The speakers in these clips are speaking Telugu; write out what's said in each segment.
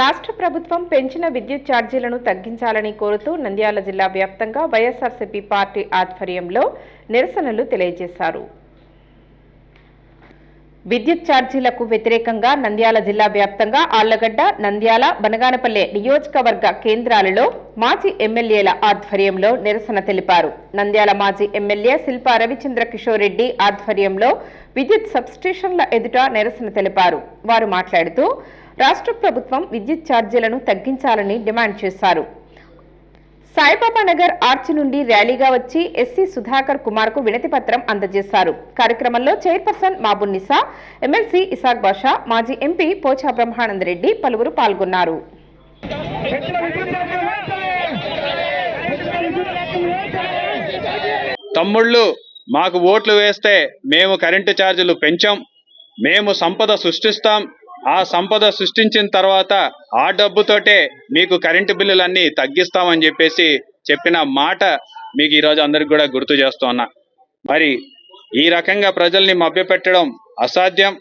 రాష్ట్ర ప్రభుత్వం పెంచిన విద్యుత్ ఛార్జీలను తగ్గించాలని కోరుతూ నంద్యాల జిల్లా వ్యాప్తంగా వైఎస్ఆర్సీపీ పార్టీ ఆధ్వర్యంలో నిరసనలు తెలియజేశారు. విద్యుత్ ఛార్జీలకు వ్యతిరేకంగా నంద్యాల జిల్లా వ్యాప్తంగా ఆళ్ళగడ్డ నంద్యాల బనగానపల్లె నియోజకవర్గ కేంద్రాలలో మాజీ ఎమ్మెల్యేల ఆధ్వర్యంలో నిరసన తెలిపారు. నంద్యాల మాజీ ఎమ్మెల్యే శిల్పా రవిచంద్ర కిషోర్ రెడ్డి ఆధ్వర్యంలో విద్యుత్ సబ్స్టేషన్ల ఎదుట నిరసన తెలిపారు. వారు మాట్లాడుతూ రాష్ట్ర ప్రభుత్వం విద్యుత్ ఛార్జీలను తగ్గించాలని డిమాండ్ చేశారు. సాయిబాబా నగర్ ఆర్చి నుండి ర్యాలీగా వచ్చి ఎస్సీ సుధాకర్ కుమార్కు వినతి పత్రం అందజేశారు. కార్యక్రమంలో చైర్పర్సన్ మాబున్నిసా ఎమ్మెల్సీ ఇసాక్ బాషా మాజీ ఎంపీ పోచా బ్రహ్మానందరెడ్డి పలువురు పాల్గొన్నారు. తమ్ముళ్ళు మాకు ఓట్లు వేస్తే మేము కరెంటు ఛార్జీలు పెంచాం. మేము సంపద సృష్టిస్తాం. ఆ సంపద సృష్టించిన తర్వాత ఆ డబ్బుతోటే మీకు కరెంటు బిల్లులన్నీ తగ్గిస్తామని చెప్పేసి చెప్పిన మాట మీకు ఈరోజు అందరికి కూడా గుర్తు చేస్తున్నా మరి ఈ రకంగా ప్రజల్ని మభ్యపెట్టడం అసాధ్యం.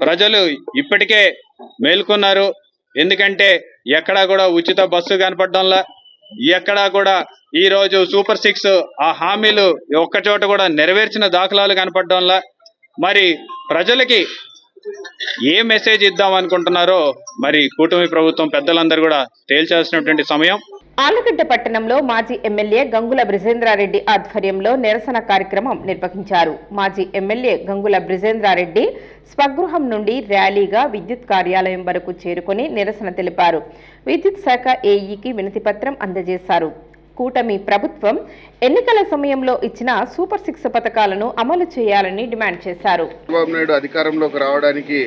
ప్రజలు ఇప్పటికే మేల్కొన్నారు. ఎందుకంటే ఎక్కడా కూడా ఉచిత బస్సు కనపడడంలా ఎక్కడా కూడా ఈ రోజు సూపర్ సిక్స్ ఆ హామీలు ఒక్కచోట కూడా నెరవేర్చిన దాఖలాలు కనపడడంలా. మరి ప్రజలకి ఏ మెసేజ్ ఇద్దాం అనుకుంటున్నారో మరి కూటమి ప్రభుత్వం పెద్దలందరూ కూడా తేల్చాల్సినటువంటి సమయం. ఆలగడ్డ పట్టణంలో మాజీ ఎమ్మెల్యే గంగుల బ్రిజేంద్రారెడ్డి ఆధ్వర్యంలో నిరసన కార్యక్రమం నిర్వహించారు. మాజీ ఎమ్మెల్యే గంగుల బ్రిజేంద్రారెడ్డి స్వగృహం నుండి ర్యాలీగా విద్యుత్ కార్యాలయం వరకు చేరుకుని నిరసన తెలిపారు. విద్యుత్ శాఖ ఏఈకి వినతిపత్రం అందజేశారు. కూటమి ప్రభుత్వం ఎన్నికల సమయంలో ఇచ్చిన సూపర్ సిక్స్ పథకాలను అమలు చేయాలని డిమాండ్ చేశారు. చంద్రబాబు నాయుడు అధికారంలోకి రావడానికి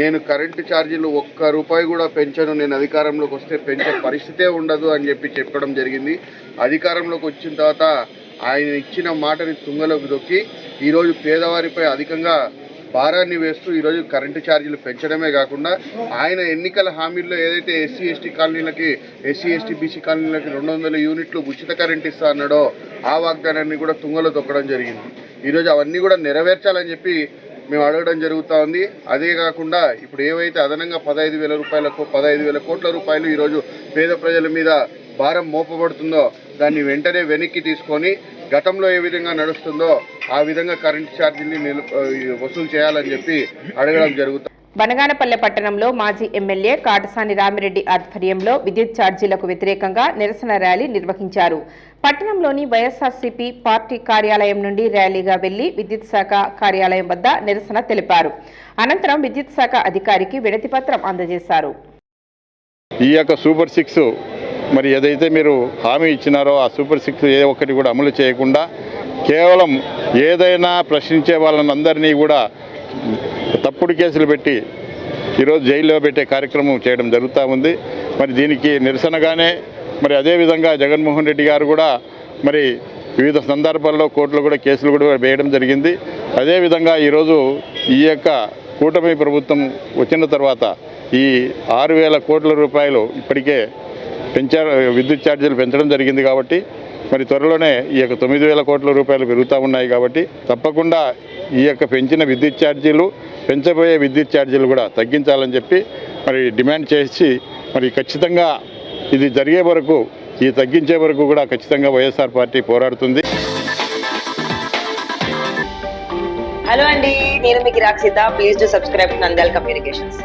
నేను కరెంటు ఛార్జీలు ఒక్క రూపాయి కూడా పెంచను నేను అధికారంలోకి వస్తే పెంచే పరిస్థితే ఉండదు అని చెప్పి చెప్పడం జరిగింది. అధికారంలోకి వచ్చిన తర్వాత ఆయన ఇచ్చిన మాటని తుంగలోకి దొక్కి ఈరోజు పేదవారిపై అధికంగా భారాన్ని వేస్తూ ఈరోజు కరెంటు ఛార్జీలు పెంచడమే కాకుండా ఆయన ఎన్నికల హామీల్లో ఏదైతే ఎస్సీ ఎస్టీ కాలనీలకి ఎస్సీ ఎస్టీ బీసీ కాలనీలకి రెండు వందల యూనిట్లు ఉచిత కరెంట్ ఇస్తా అన్నాడో ఆ వాగ్దానాన్ని కూడా తుంగలో తొక్కడం జరిగింది. ఈరోజు అవన్నీ కూడా నెరవేర్చాలని చెప్పి మేము అడగడం జరుగుతూ ఉంది. అదే కాకుండా ఇప్పుడు ఏవైతే అదనంగా పదహైదు వేల రూపాయలకు పదహైదు వేల కోట్ల రూపాయలు ఈరోజు పేద ప్రజల మీద భారం మోపబడుతుందో దాన్ని వెంటనే వెనక్కి తీసుకొని గతంలో ఏ విధంగా నడుస్తుందో ఆ విధంగా కరెంట్ ఛార్జీల్ని నిలు వసూలు చేయాలని చెప్పి అడగడం జరుగుతుంది బనగానపల్లె పట్టణంలో మాజీ ఎమ్మెల్యే కాటసాని రామిరెడ్డి ఆధ్వర్యంలో విద్యుత్ ఛార్జీలకు వ్యతిరేకంగా నిరసన ర్యాలీ నిర్వహించారు. పట్టణంలోని వైఎస్ఆర్సీపీ పార్టీ కార్యాలయం నుండి ర్యాలీగా వెళ్ళి విద్యుత్ శాఖ కార్యాలయం వద్ద నిరసన తెలిపారు. అనంతరం విద్యుత్ శాఖ అధికారికి వినతిపత్రం అందజేశారు. ఈ యొక్క సూపర్ సిక్స్ మరి ఏదైతే మీరు హామీ ఇచ్చినారో ఆ సూపర్ సిక్స్ ఏ ఒక్కటి కూడా అమలు చేయకుండా కేవలం ఏదైనా ప్రశ్నించే వాళ్ళని అందరినీ కూడా తప్పుడు కేసులు పెట్టి ఈరోజు జైల్లో పెట్టే కార్యక్రమం చేయడం జరుగుతూ ఉంది. మరి దీనికి నిరసనగానే మరి అదేవిధంగా జగన్మోహన్ రెడ్డి గారు కూడా మరి వివిధ సందర్భాల్లో కోర్టులో కూడా కేసులు కూడా వేయడం జరిగింది. అదేవిధంగా ఈరోజు ఈ యొక్క కూటమి ప్రభుత్వం వచ్చిన తర్వాత ఈ ఆరు వేల కోట్ల రూపాయలు ఇప్పటికే పెంచారు విద్యుత్ ఛార్జీలు పెంచడం జరిగింది కాబట్టి మరి త్వరలోనే ఈ యొక్క తొమ్మిది వేల కోట్ల రూపాయలు పెరుగుతూ ఉన్నాయి కాబట్టి తప్పకుండా ఈ యొక్క పెంచిన విద్యుత్ ఛార్జీలు పెంచబోయే విద్యుత్ ఛార్జీలు కూడా తగ్గించాలని చెప్పి మరి డిమాండ్ చేసి మరి ఖచ్చితంగా ఇది జరిగే వరకు ఈ తగ్గించే వరకు కూడా ఖచ్చితంగా వైఎస్ఆర్ పార్టీ పోరాడుతుంది. హలో అండి నేను మీకు Rakshita please to subscribe Nandal communications